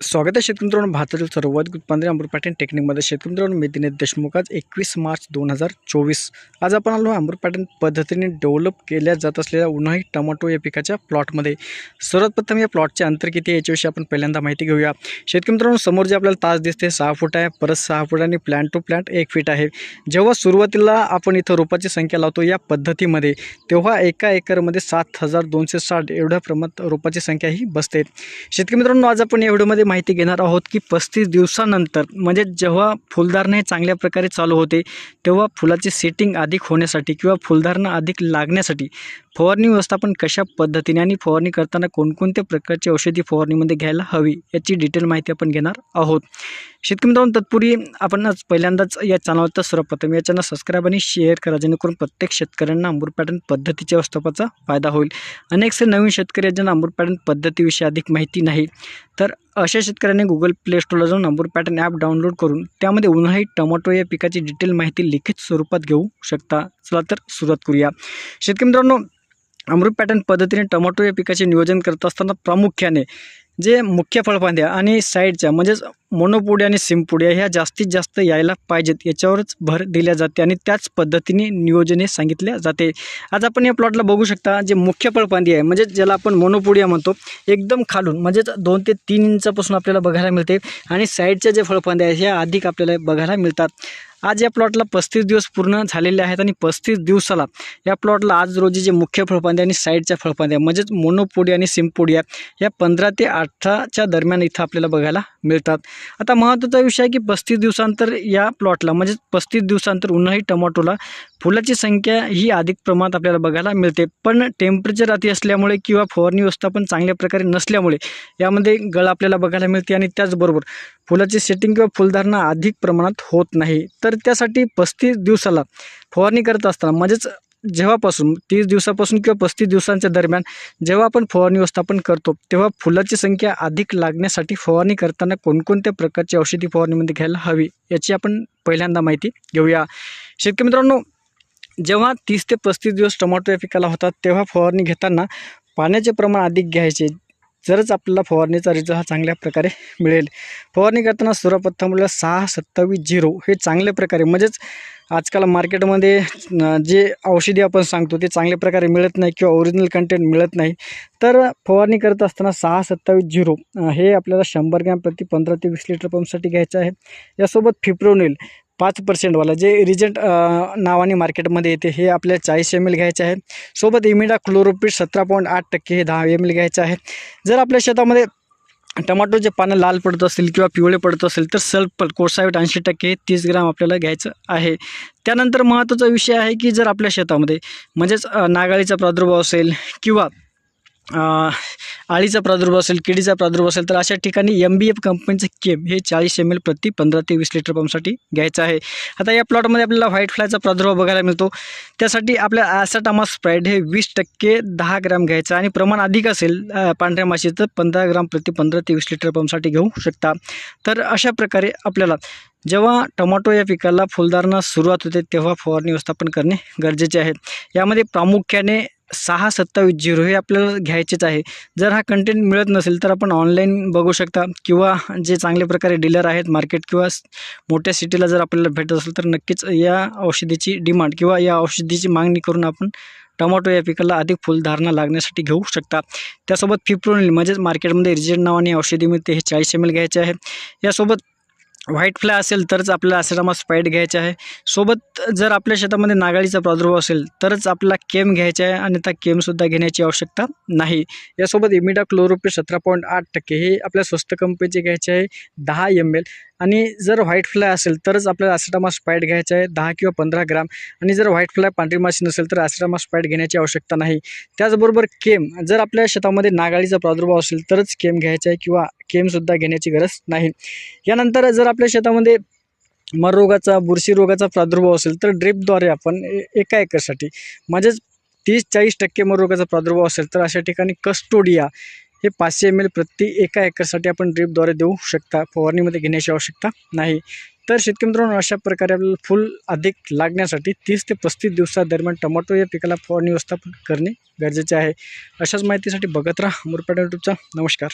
स्वागत आहे शेतकरी मित्रांनो भारतातील सर्वाधिक उत्पादन अमृत पॅटर्न टेक्निकमध्ये. शेतकरी मित्रांनो मी दिनेश देशमुख. आज एकवीस मार्च दोन हजार चोवीस. आज आपण आलो अमृत पॅटर्न पद्धतीने डेव्हलप केल्या जात असलेल्या उन्हाळी टमाटो या पिकाच्या प्लॉटमध्ये. सर्वात प्रथम या प्लॉटचे अंतर किती आहे याच्याविषयी आपण पहिल्यांदा माहिती घेऊया. शेतकरी मित्रांनो समोर जे आपल्याला तास दिसते सहा फूट आहे परत सहा फूट आणि प्लॅन्ट टू प्लॅन्ट एक फीट आहे. जेव्हा सुरुवातीला आपण इथं रोपाची संख्या लावतो या पद्धतीमध्ये तेव्हा एका एकरमध्ये सात हजार दोनशे साठ एवढ्या प्रमाणात रोपाची संख्या ही बसते. शेतकरी मित्रांनो आज आपण एवढ्यामध्ये माहिती घेणार आहोत की पस्तीस दिवसानंतर म्हणजे जेव्हा फुलधारणा हे चांगल्या प्रकारे चालू होते तेव्हा फुलाची सेटिंग अधिक होण्यासाठी किंवा फुलधारणा अधिक लागण्यासाठी फवारणी व्यवस्थापन कशा पद्धतीने आणि फवारणी करताना कोणकोणत्या प्रकारची औषधी फवारणीमध्ये घ्यायला हवी याची डिटेल माहिती आपण घेणार आहोत. शेतकरी मित्रांनो तत्पूर्वी आपणच पहिल्यांदाच या चॅनलवर सर्वप्रथम या चॅनल सबस्क्राईब आणि शेअर करा जेणेकरून प्रत्येक शेतकऱ्यांना अंबूर पॅटर्न पद्धतीच्या व्यवस्थापनाचा फायदा होईल. अनेकसे नवीन शेतकरी आहेत ज्यांना अंबूर पॅटर्न पद्धतीविषयी अधिक माहिती नाही. तर अशा शेतकऱ्यांनी गुगल प्ले स्टोरला जाऊन अंबूर पॅटर्न ॲप डाउनलोड करून त्यामध्ये उन्हाळी टमाटो या पिकाची डिटेल माहिती लिखित स्वरूपात घेऊ शकता. चला तर सुरुवात करूया. शेतकरी मित्रांनो अमृत पॅटर्न पद्धतीने टमाटो या पिकाचे नियोजन करत असताना प्रामुख्याने जे मुख्य फळफांद्या आणि साईडच्या म्हणजेच मोनोपोडिया आणि सिमपुड्या ह्या जास्तीत जास्त यायला पाहिजेत. याच्यावरच भर दिल्या जाते आणि त्याच पद्धतीने नियोजने सांगितल्या जाते. आज आपण या प्लॉटला बघू शकता जे मुख्य फळफांदी आहे. म्हणजे ज्याला आपण मोनोपोडिया म्हणतो एकदम खालून म्हणजेच दोन ते तीन इंचापासून आपल्याला बघायला मिळते आणि साईडच्या जे फळफांद्या आहेत ह्या अधिक आपल्याला बघायला मिळतात. आज या प्लॉटला पस्तीस दिवस पूर्ण झालेले आहेत आणि पस्तीस दिवसाला या प्लॉटला आज रोजी जे मुख्य फळफांद्या आणि साईडच्या फळफांद्या म्हणजेच मोनोपोडिया आणि सिमपोडिया या पंधरा ते अठराच्या दरम्यान इथं आपल्याला बघायला मिळतात. आता महत्त्वाचा विषय आहे की पस्तीस दिवसांतर या प्लॉटला म्हणजेच पस्तीस दिवसांतर उन्हाळी टमाटोला फुलाची संख्या ही अधिक प्रमाणात आपल्याला बघायला मिळते. पण टेम्परेचर अति असल्यामुळे किंवा फवारणी व्यवस्थापन चांगल्या प्रकारे नसल्यामुळे यामध्ये गळ आपल्याला बघायला मिळते आणि त्याचबरोबर फुलाची सेटिंग किंवा फुलधारणा अधिक प्रमाणात होत नाही तर त्यासाठी पस्तीस दिवसाला फवारणी करत असताना म्हणजेच जेव्हापासून तीस दिवसापासून किंवा पस्तीस दिवसांच्या दरम्यान जेव्हा आपण फवारणी व्यवस्थापन करतो तेव्हा फुलाची संख्या अधिक लागण्यासाठी फवारणी करताना कोणकोणत्या प्रकारची औषधी फवारणीमध्ये घ्यायला हवी याची आपण पहिल्यांदा माहिती घेऊया. शेतकरी मित्रांनो जेव्हा तीस ते पस्तीस दिवस टोमॅटो या पिकाला होतात तेव्हा फवारणी घेताना पाण्याचे प्रमाण अधिक घ्यायचे. जरच आपल्याला फवारणीचा रिझल्ट हा चांगल्या प्रकारे मिळेल. फवारणी करताना सर्वप्रथम सहा सत्तावीस झिरो हे चांगल्या प्रकारे म्हणजेच आजकाल मार्केटमध्ये जे औषधी आपण सांगतो ते चांगल्या प्रकारे मिळत नाही किंवा ओरिजिनल कंटेंट मिळत नाही. तर फवारणी करत असताना सहा सत्तावीस झिरो हे आपल्याला शंभर ग्रॅम प्रति पंधरा ते वीस लिटर पंपसाठी घ्यायचं आहे. यासोबत फिप्रोनिल पाच पर्सेंटवाला जे रिजंट नावाने मार्केटमध्ये येते हे आपल्याला चाळीस एम एल घ्यायचे आहे सोबत इमिडा क्लोरोपीट सतरा पॉईंट आठ टक्के हे दहा एम एल घ्यायचं आहे जर आपल्या शेतामध्ये टमाटोचे पानं लाल पडत असतील किंवा पिवळे पडत असेल तर सल्फर कोसाईट ऐंशी टक्के तीस ग्राम आपल्याला घ्यायचं आहे. त्यानंतर महत्त्वाचा विषय आहे की जर आपल्या शेतामध्ये म्हणजेच नागाळीचा प्रादुर्भाव असेल किंवा आळीचा प्रादुर्भाव असेल किडीचा प्रादुर्भाव असेल तर अशा ठिकाणी एम बी एफ कंपनीचं केम हे चाळीस एम एल प्रति पंधरा ते वीस लिटर पंपसाठी घ्यायचं आहे. आता या प्लॉटमध्ये आपल्याला व्हाईट फ्लायचा प्रादुर्भाव बघायला मिळतो. त्यासाठी आपल्या ॲसाटामा स्प्राईड हे वीस टक्के दहा ग्रॅम घ्यायचं आणि प्रमाण अधिक असेल पांढऱ्या माशीचं पंधरा ग्राम प्रति पंधरा ते वीस लिटर पंपसाठी घेऊ शकता. तर अशा प्रकारे आपल्याला जेव्हा टोमॅटो या पिकाला फुलदारणा सुरुवात होते तेव्हा फवारणी व्यवस्थापन करणे गरजेचे आहे. यामध्ये प्रामुख्याने सहा सत्तावीस झिरो हे आपल्याला घ्यायचेच आहे. जर हा कंटेंट मिळत नसेल तर आपण ऑनलाईन बघू शकता किंवा जे चांगल्या प्रकारे डीलर आहेत मार्केट किंवा मोठ्या सिटीला जर आपल्याला भेटत असेल तर नक्कीच या औषधीची डिमांड किंवा या औषधीची मागणी करून आपण टमाटो या पिकाला अधिक फुलधारणा लागण्यासाठी घेऊ शकता. त्यासोबत फिप्रोनिल म्हणजेच मार्केटमध्ये रिजेंट नावाने औषधी मिळते हे चाळीस एम एल घ्यायचे आहे. यासोबत व्हाईट फ्लाय असेल तरच आपल्याला ॲसेटामा स्पाईट घ्यायचा आहे. सोबत जर आपल्या शेतामध्ये नागाळीचा प्रादुर्भाव असेल तरच आपला केम घ्यायचा आहे आणि त्या केमसुद्धा घेण्याची आवश्यकता नाही. यासोबत इमिडा क्लोरोपे सतरा पॉईंट आठ टक्के हे आपल्या स्वस्त कंपनीचे घ्यायचे आहे दहा एम एल आणि जर व्हाईट फ्लाय असेल तरच आपल्याला ॲसिटामा स्पाईट घ्यायचा आहे दहा किंवा पंधरा ग्राम. आणि जर व्हाईट फ्लाय पांढरी माशी नसेल तर ॲसिटामा स्पाईट घेण्याची आवश्यकता नाही. त्याचबरोबर केम जर आपल्या शेतामध्ये नागाळीचा प्रादुर्भाव असेल तरच केम घ्यायचा आहे किंवा केमसुद्धा घेण्याची गरज नाही. यानंतर जर आपल्या शेतामध्ये मररोगाचा बुरशी रोगाचा प्रादुर्भाव असेल तर ड्रिपद्वारे आपण एका एकरसाठी म्हणजेच तीस चाळीस टक्के मररोगाचा प्रादुर्भाव असेल तर अशा ठिकाणी कस्टोडिया हे पाचशे एम एल प्रति एका एकरसाठी आपण ड्रीपद्वारे देऊ शकता. फवारणीमध्ये घेण्याची आवश्यकता नाही. तर शेतकरी मित्रांनो अशा प्रकारे आपल्याला फुल अधिक लागण्यासाठी तीस ते पस्तीस दिवसादरम्यान टमाटो या पिकाला फवारणी व्यवस्थापन करणे गरजेचे आहे. अशाच माहितीसाठी बघत राहा मुरपाडा यूट्यूबचा नमस्कार.